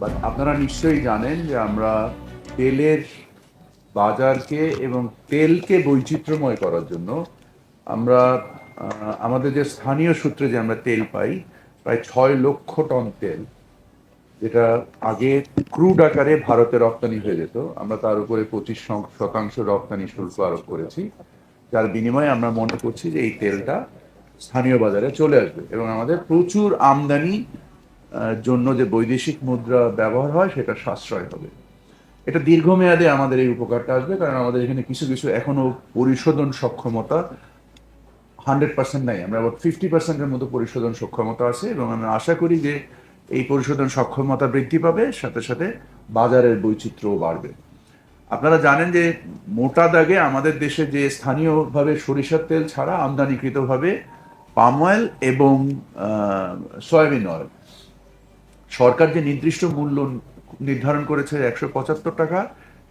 But আপনারা নিশ্চয়ই জানেন যে আমরা তেলের বাজারকে এবং তেলকে বৈচিত্র্যময় করার জন্য আমরা আমাদের যে স্থানীয় সূত্রে যে আমরা তেল পাই, প্রায় ছয় লক্ষ টন তেল, যেটা আগে ক্রুড আকারে ভারতে রপ্তানি হয়ে যেত। আমরা তার উপরে পঁচিশ শতাংশ রপ্তানি শুল্ক আরোপ করেছি। যার বিনিময়ে আমরা মনে করছি যে এই তেলটা স্থানীয় বাজারে চলে আসবে এবং আমাদের প্রচুর আমদানি জন্য যে বৈদেশিক মুদ্রা ব্যবহার হয়, সেটা সাশ্রয় হবে। এটা দীর্ঘমেয়াদে আমাদের এই উপকারটা আসবে, কারণ আমাদের এখানে কিছু কিছু এখনও পরিশোধন সক্ষমতা হান্ড্রেড পার্সেন্ট নাই। আমরা আবার ফিফটি পার্সেন্টের মতো পরিশোধন সক্ষমতা আছে, এবং আমরা আশা করি যে এই পরিশোধন সক্ষমতা বৃদ্ধি পাবে, সাথে সাথে বাজারের বৈচিত্র্যও বাড়বে। আপনারা জানেন যে মোটা দাগে আমাদের দেশে যে স্থানীয়ভাবে সরিষার তেল ছাড়া আমদানিকৃতভাবে পাম অয়েল এবং সয়াবিন অয়েল সরকার যে নির্দিষ্ট মূল্য নির্ধারণ করেছে একশো পঁচাত্তর টাকা,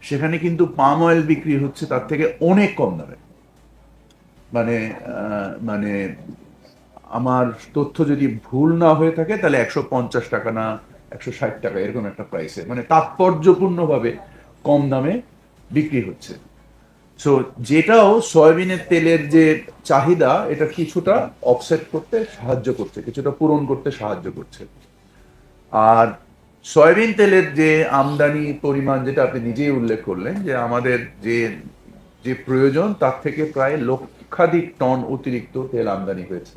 সেখানে কিন্তু পাম অয়েল বিক্রি হচ্ছে তার থেকে অনেক কম দামে। মানে মানে আমার তথ্য যদি ভুল না হয়ে থাকে, তাহলে একশো পঞ্চাশ টাকা না, একশো ষাট টাকা, এরকম একটা প্রাইসে মানে তাৎপর্যপূর্ণভাবে কম দামে বিক্রি হচ্ছে। সো যেটাও সয়াবিনের তেলের যে চাহিদা, এটা কিছুটা অফসেট করতে সাহায্য করছে, কিছুটা পূরণ করতে সাহায্য করছে। আর সয়াবিন তেলের যে আমদানি পরিমাণ, যেটা আপনি নিজেই উল্লেখ করলেন, যে আমাদের যে যে প্রয়োজন, তার থেকে প্রায় লক্ষাধিক টন অতিরিক্ত তেল আমদানি হয়েছে।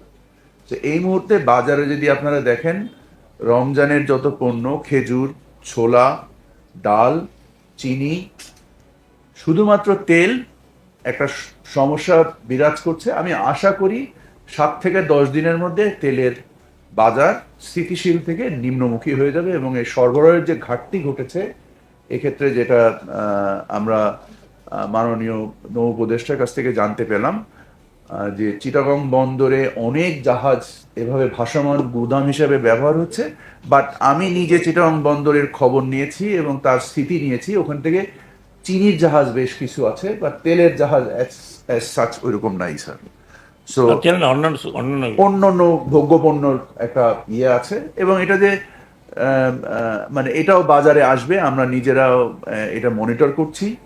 তো এই মুহূর্তে বাজারে যদি আপনারা দেখেন, রমজানের যত পণ্য, খেজুর, ছোলা, ডাল, চিনি, শুধুমাত্র তেল একটা সমস্যা বিরাজ করছে। আমি আশা করি সাত থেকে দশ দিনের মধ্যে তেলের বাজার স্থিতিশীল থেকে নিম্নমুখী হয়ে যাবে এবং এই সরবরাহের যে ঘাটতি ঘটেছে, এক্ষেত্রে যেটা আমরা মাননীয় নৌ উপদেষ্টার কাছ থেকে জানতে পেলাম যে চিটাগং বন্দরে অনেক জাহাজ এভাবে ভাসমান গুদাম হিসেবে ব্যবহার হচ্ছে, বাট আমি নিজে চিটাগং বন্দরের খবর নিয়েছি এবং তার স্থিতি নিয়েছি। ওখান থেকে চিনির জাহাজ বেশ কিছু আছে বা তেলের জাহাজ অ্যাজ সাচ ওইরকম নাই স্যার সো অন্যান্য অন্যান্য অন্য অন্য ভোগ্যপণ্যর একটা ইয়ে আছে এবং এটা যে মানে এটাও বাজারে আসবে আমরা নিজেরাও এটা মনিটর করছি।